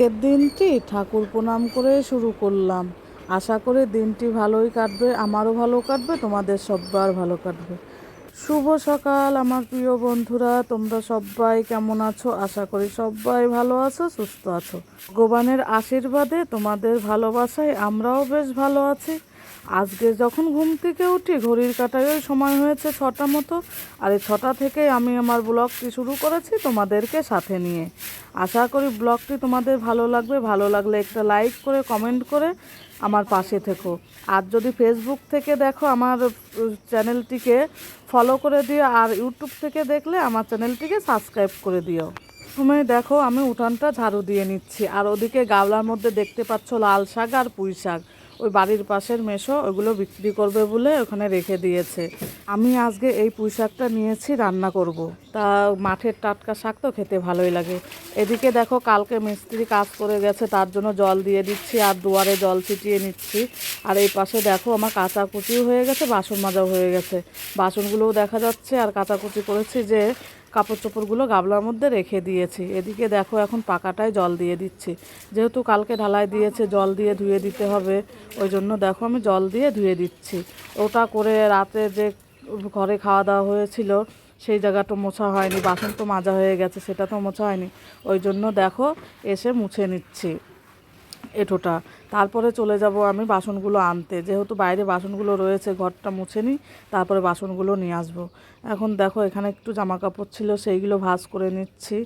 আজকের দিনটি ঠাকুর প্রণাম করে শুরু করলাম। আশা করে দিনটি ভালোই কাটবে, আমারও ভালো কাটবে, তোমাদের সব্বার ভালো কাটবে। শুভ সকাল আমার প্রিয় বন্ধুরা, তোমরা সবাই কেমন আছো? আশা করি সবাই ভালো আছো, সুস্থ আছো। ভগবানের আশীর্বাদে তোমাদের ভালোবাসায় আমরাও বেশ ভালো আছি। আজকে যখন ঘুম থেকে উঠি, ঘড়ির কাটায় ওই সময় হয়েছে ছটা মতো। আর এই ছটা থেকে আমি আমার ব্লগটি শুরু করেছি তোমাদেরকে সাথে নিয়ে। আশা করি ব্লগটি তোমাদের ভালো লাগবে। ভালো লাগলে একটা লাইক করে, কমেন্ট করে আমার পাশে থেকো। আর যদি ফেসবুক থেকে দেখো আমার চ্যানেলটিকে ফলো করে দিও আর ইউটিউব থেকে দেখলে আমার চ্যানেলটিকে সাবস্ক্রাইব করে দিও। প্রথমে দেখো আমি উঠানটা ঝাড়ু দিয়ে নিচ্ছি। আর ওদিকে গাওলার মধ্যে দেখতে পাচ্ছ লাল শাক আর পুঁই শাক। ওই বাড়ির পাশের মেশো ওগুলো বিক্রি করবে বলে ওখানে রেখে দিয়েছে। আমি আজকে এই পুঁই শাকটা নিয়েছি, রান্না করব। তা মাঠের টাটকা শাক তো খেতে ভালোই লাগে। এদিকে দেখো কালকে মিস্ত্রি কাজ করে গেছে, তার জন্য জল দিয়ে দিচ্ছি আর দুয়ারে জল ছিটিয়ে নিচ্ছি। আর এই পাশে দেখো আমার কাঁচাকুচিও হয়ে গেছে, বাসন মাজাও হয়ে গেছে। বাসনগুলোও দেখা যাচ্ছে আর কাঁচাকুচি করেছি যে কাপড় চোপড়গুলো গাবলার মধ্যে রেখে দিয়েছি। এদিকে দেখো এখন পাকাটায় জল দিয়ে দিচ্ছি। যেহেতু কালকে ঢালাই দিয়েছে, জল দিয়ে ধুয়ে দিতে হবে। ওই জন্য দেখো আমি জল দিয়ে ধুয়ে দিচ্ছি। ওটা করে রাতে যে ঘরে খাওয়া দাওয়া হয়েছিল, সেই জায়গাটা মোছা হয়নি, বাসন তো মাজা হয়ে গেছে, সেটা তো মোছা হয়নি। ওই জন্য দেখো এসে মুছে নিচ্ছি এঁটোটা তারপরে চলে যাব আমি বাসনগুলো আনতে। যেহেতু বাইরে বাসনগুলো রয়েছে, ঘরটা মুছে নিই, তারপরে বাসনগুলো নিয়ে আসব। এখন দেখো, এখানে একটু জামা কাপড় ছিল, সেইগুলো ভাজ করে নিচ্ছি।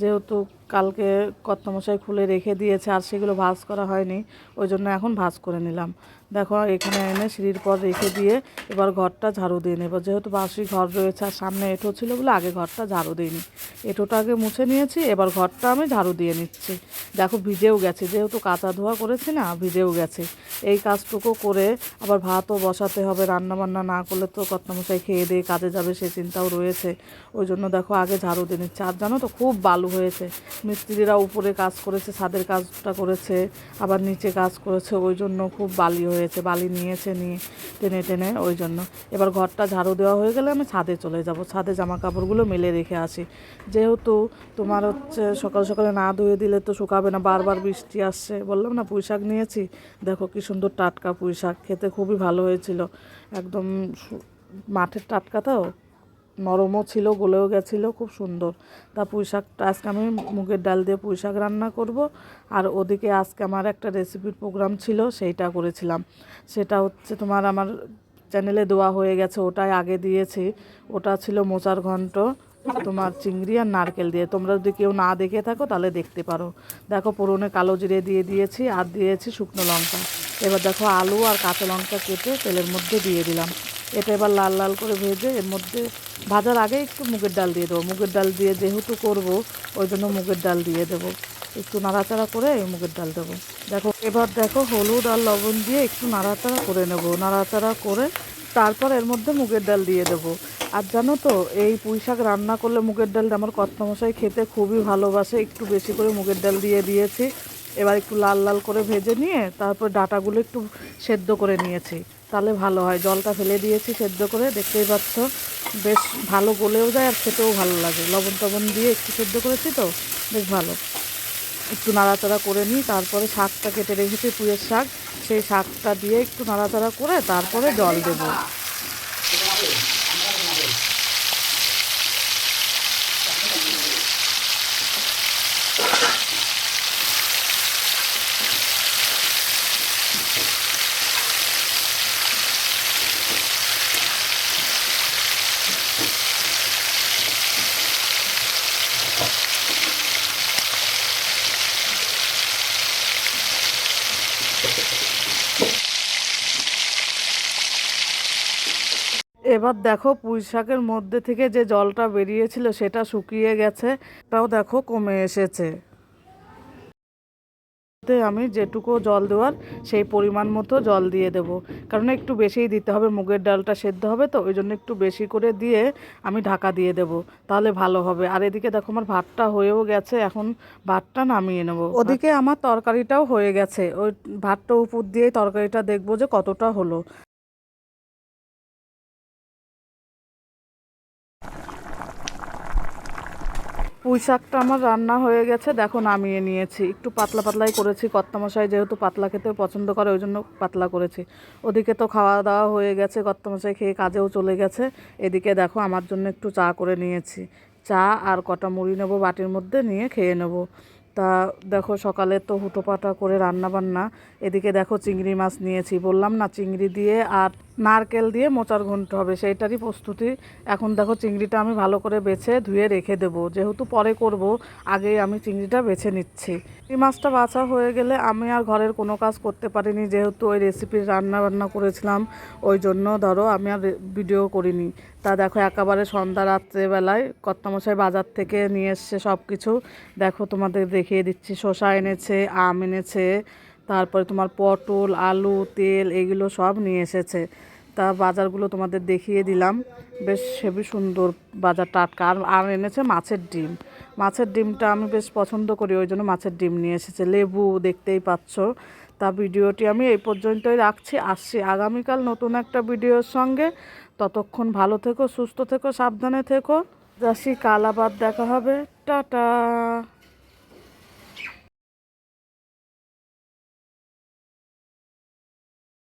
যেহেতু কালকে কর্তামশাই খুলে রেখে দিয়েছে, আর সেগুলো ভাজ করা হয়নি, ওই জন্য এখন ভাজ করে নিলাম। দেখো, এখানে এনে সিঁড়ির পর রেখে দিয়ে এবার ঘরটা ঝাড়ু দিয়ে নেব। যেহেতু বাসি ঘর রয়েছে, আর সামনে এঁটো ছিল বলে আগে ঘরটা ঝাড়ু দিইনি। এঁটোটা আগে মুছে নিয়েছি, এবার ঘরটা আমি ঝাড়ু দিয়ে নিচ্ছি। দেখো, ভিজেও গেছে, যেহেতু কাঁচা ধোয়া করেছি না ভিজেও গেছে। এই কাজটুকু করে আবার ভাতও বসাতে হবে রান্না বান্না না করলে তো কর্তামশাই খেয়ে দিয়ে কাজে যাবে, সে চিন্তাও রয়েছে। ওই জন্য দেখো আগে ঝাড়ু দিয়ে নিচ্ছে। আর জানো তো খুব বালু হয়েছে। মিস্ত্রিরা উপরে কাজ করেছে, ছাদের কাজটা করেছে, আবার নিচে কাজ করেছে, ওই জন্য খুব বালি হয়েছে। বালি নিয়েছে নিয়ে টেনে টেনে ওই জন্য। এবার ঘরটা ঝাড়ু দেওয়া হয়ে গেলে আমি ছাদে চলে যাব। ছাদে জামা কাপড়গুলো মেলে রেখে আসি। যেহেতু তোমার হচ্ছে সকাল সকালে না ধুয়ে দিলে তো শুকাবে না, বারবার বৃষ্টি আসছে, বললাম না পুঁই শাক নিয়েছি দেখো কি সুন্দর টাটকা পুঁই শাক, খেতে খুবই ভালো হয়েছিল। একদম মাঠের টাটকা তো, নরমও ছিল, গলেও গেছিল, খুব সুন্দর। তা পুঁই শাকটা আজকে আমি মুগের ডাল দিয়ে পুঁই শাক রান্না করব। আর ওদিকে আজকে আমার একটা রেসিপির প্রোগ্রাম ছিল, সেইটা করেছিলাম। সেটা হচ্ছে তোমার আমার চ্যানেলে দেওয়া হয়ে গেছে, ওটাই আগে দিয়েছি। ওটা ছিল মোচার ঘন্ট। তোমার চিংড়ি আর নারকেল দিয়ে। তোমরা যদি কেউ না দেখে থাকো, তাহলে দেখতে পারো। দেখো, পুরোনো কালো জিরে দিয়ে দিয়েছি, আর দিয়েছি শুকনো লঙ্কা। এবার দেখো, আলু আর কাঁচা লঙ্কা কেটে তেলের মধ্যে দিয়ে দিলাম। এটা এবার লাল লাল করে ভেজে, এর মধ্যে ভাজার আগে একটু মুগের ডাল দিয়ে দেবো। মুগের ডাল দিয়ে যেহেতু করব, ওই জন্য মুগের ডাল দিয়ে দেবো। একটু নাড়াচাড়া করে মুগের ডাল দেবো। দেখো, এবার দেখো, হলুদ আর লবণ দিয়ে একটু নাড়াচাড়া করে নেব। নাড়াচাড়া করে তারপর এর মধ্যে মুগের ডাল দিয়ে দেবো। আর জানো তো, এই পুঁই শাক রান্না করলে মুগের ডালটা আমার কর্তামশাই খেতে খুবই ভালোবাসে। একটু বেশি করে মুগের ডাল দিয়ে দিয়েছি। এবার একটু লাল লাল করে ভেজে নিয়ে তারপর ডাটাগুলো একটু সেদ্ধ করে নিয়েছি। তাহলে ভালো হয়। জলটা ফেলে দিয়েছি সেদ্ধ করে, দেখতেই পাচ্ছ। বেশ ভালো গলেও যায় আর খেতেও ভালো লাগে। লবণ টবণ দিয়ে একটু সেদ্ধ করেছি তো, বেশ ভালো। একটু নাড়াচাড়া করে নিই তারপরে শাকটা কেটে রেখেছি পুঁয়ের শাক। সেই শাকটা দিয়ে একটু নাড়াচাড়া করে তারপরে জল দেবো। এবার দেখো পুঁই শাকের মধ্যে থেকে যে জলটা বেরিয়েছিল সেটা শুকিয়ে গেছে, তাও দেখো কমে এসেছে। আমি যেটুকু জল দেওয়ার সেই পরিমাণ মতো জল দিয়ে দেব। কারণ একটু বেশিই দিতে হবে, মুগের ডালটা সেদ্ধ হবে তো, ওই জন্য একটু বেশি করে দিয়ে আমি ঢাকা দিয়ে দেব, তাহলে ভালো হবে। আর এদিকে দেখো আমার ভাতটা হয়েও গেছে, এখন ভাতটা নামিয়ে নেব। ওদিকে আমার তরকারিটাও হয়ে গেছে, ওই ভাতটা উপর দিয়ে তরকারিটা দেখব যে কতটা হলো। পুঁই শাকটা আমার রান্না হয়ে গেছে। দেখো, নামিয়ে নিয়েছি। একটু পাতলা পাতলাই করেছি। কর্তামশাই যেহেতু পাতলা খেতে পছন্দ করে, ওই জন্য পাতলা করেছি। ওদিকে তো খাওয়া দাওয়া হয়ে গেছে, কর্তামশাই খেয়ে কাজেও চলে গেছে। এদিকে দেখো, আমার জন্য একটু চা করে নিয়েছি। চা আর কটা মুড়ি নেব বাটির মধ্যে নিয়ে খেয়ে নেব। তা দেখো, সকালে তো হুটোপাটা করে রান্না বান্না এদিকে দেখো, চিংড়ি মাছ নিয়েছি। বললাম না, চিংড়ি দিয়ে আর নারকেল দিয়ে মোচার ঘন্ট হবে, সেইটারই প্রস্তুতি। এখন দেখো চিংড়িটা আমি ভালো করে বেছে ধুয়ে রেখে দেবো। যেহেতু পরে করব, আগেই আমি চিংড়িটা বেছে নিচ্ছি। এই মাছটা বাছা হয়ে গেলে আমি আর ঘরের কোনো কাজ করতে পারিনি, যেহেতু ওই রেসিপির রান্না বান্না করেছিলাম, ওই জন্য ধরো আমি আর ভিডিও করিনি। তা দেখো একেবারে সন্ধ্যা রাত্রেবেলায় কর্তামশাই বাজার থেকে নিয়ে এসছে সব কিছু দেখো তোমাদের দেখিয়ে দিচ্ছি, শসা এনেছে, আম এনেছে, তারপরে তোমার পটল, আলু, তেল, এগুলো সব নিয়ে এসেছে। তা বাজারগুলো তোমাদের দেখিয়ে দিলাম। বেশ হেবি সুন্দর বাজার টাটকা। আর আর এনেছে মাছের ডিম। মাছের ডিমটা আমি বেশ পছন্দ করি, ওই জন্য মাছের ডিম নিয়ে এসেছে। লেবু দেখতেই পাচ্ছ। তা ভিডিওটি আমি এই পর্যন্তই রাখছি। আসছি আগামীকাল নতুন একটা ভিডিওর সঙ্গে। ততক্ষণ ভালো থেকো, সুস্থ থেকো, সাবধানে থেকো। যাসি কাল আবার দেখা হবে। টাটা!